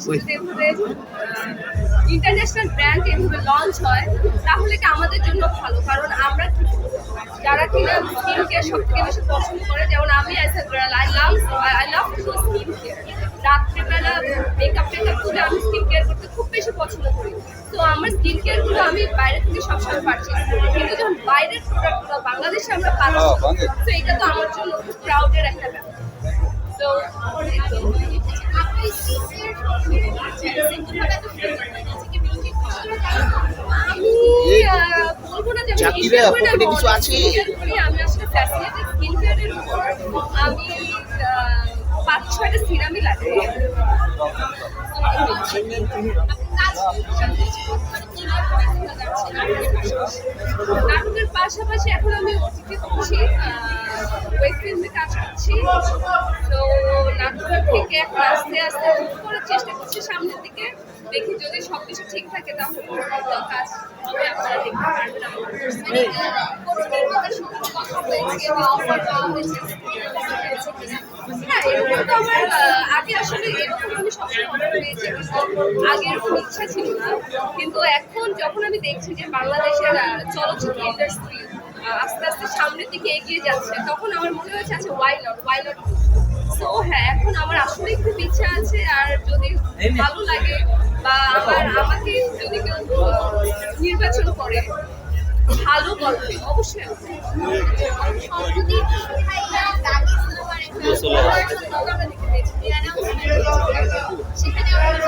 বাংলাদেশে যদি এভাবে ইন্টারন্যাশনাল ব্র্যান্ড এভাবে লঞ্চ হয় তাহলে এটা আমাদের জন্য ভালো। কারণ আমরা যারা কিনা স্কিন কেয়ার সব থেকে বেশি পছন্দ করে যেমন আমি as a girl I love I love to skin care রাত্রিবেলা মেকআপ টেকআপ করে আমি স্কিন কেয়ার করতে খুব বেশি পছন্দ করি। তো আমার স্কিন কেয়ারগুলো আমি বাইরে থেকে সবসময় করি। কিন্তু যখন বাইরের প্রোডাক্টগুলো বাংলাদেশে আমরা পাচ্ছি হ্যাঁ, তো এটা তো আমার জন্য খুব প্রাউডের একটা ব্যাপার। তো চাকরির পকেটে আমি আসলে ফ্যাসিলিটি আমি পাঁচ ছয়টা সিরামই লাগে নাটকের পাশাপাশি এখন আমি অতিথি করছি ওয়েস্ট কাজ করছি। থেকে এখন আস্তে আস্তে করার চেষ্টা করছি সামনের দিকে দেখি যদি সবকিছু ঠিক থাকে তাহলে পরবর্তী কাজ হবে আপনারা দেখতে পারবেন কোনো নির্মাতার সঙ্গে কথা হয়েছে বা অফার দেওয়া হয়েছে হ্যাঁ এরকম তো আমার আগে আসলে এরকম আমি সবসময় অফার পেয়েছি কিন্তু আগে এরকম ইচ্ছা ছিল না। কিন্তু এখন যখন আমি দেখছি যে বাংলাদেশের চলচ্চিত্র ইন্ডাস্ট্রি আস্তে আস্তে সামনের দিকে এগিয়ে যাচ্ছে তখন আমার মনে হয়েছে আচ্ছা ওয়াই নট ওয়াই নট তো হ্যাঁ এখন আমার আসলেই খুব ইচ্ছা আছে আর যদি ভালো লাগে বা আমার আমাকে যদি কেউ নির্বাচন করে ভালো গল্পে অবশ্যই সম্প্রতি একটা সেখানে আমরা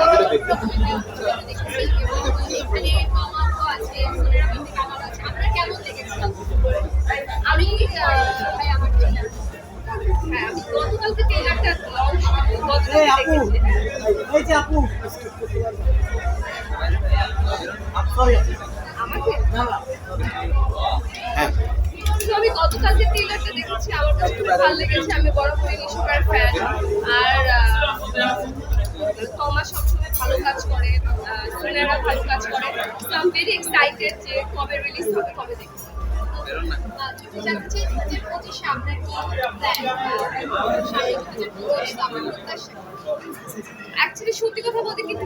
আপু এই যে আপু। সরি আমাকে? না না। হ্যাঁ। আমি গতকালকে ট্রেলারটা দেখেছি আমার কাছে খুব ভালো লেগেছে। আমি বরাবরই নিশোকার ফ্যান আর তমা সবসময় ভালো কাজ করে সোনেরা ভালো কাজ করে। তো আমি ভেরি এক্সাইটেড যে কবে রিলিজ হবে কবে দেখব। অ্যাকচুয়ালি সত্যি কথা বলতে কি টু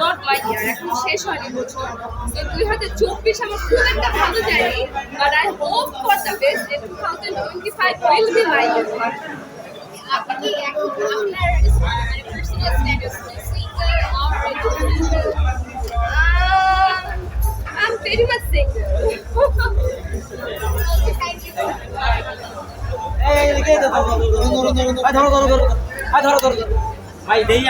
নট মাই ইয়ার এখন শেষ হয়নি বছর। তো দুই হাজার চব্বিশ আমার খুব একটা ভালো যায়নি but I hope for the best যে two thousand twenty five will be my year আপনি কি এখন আপনার পার্সোনাল স্ট্যাটাস ধরো ধরো ধরো। ধরো ভাই দেই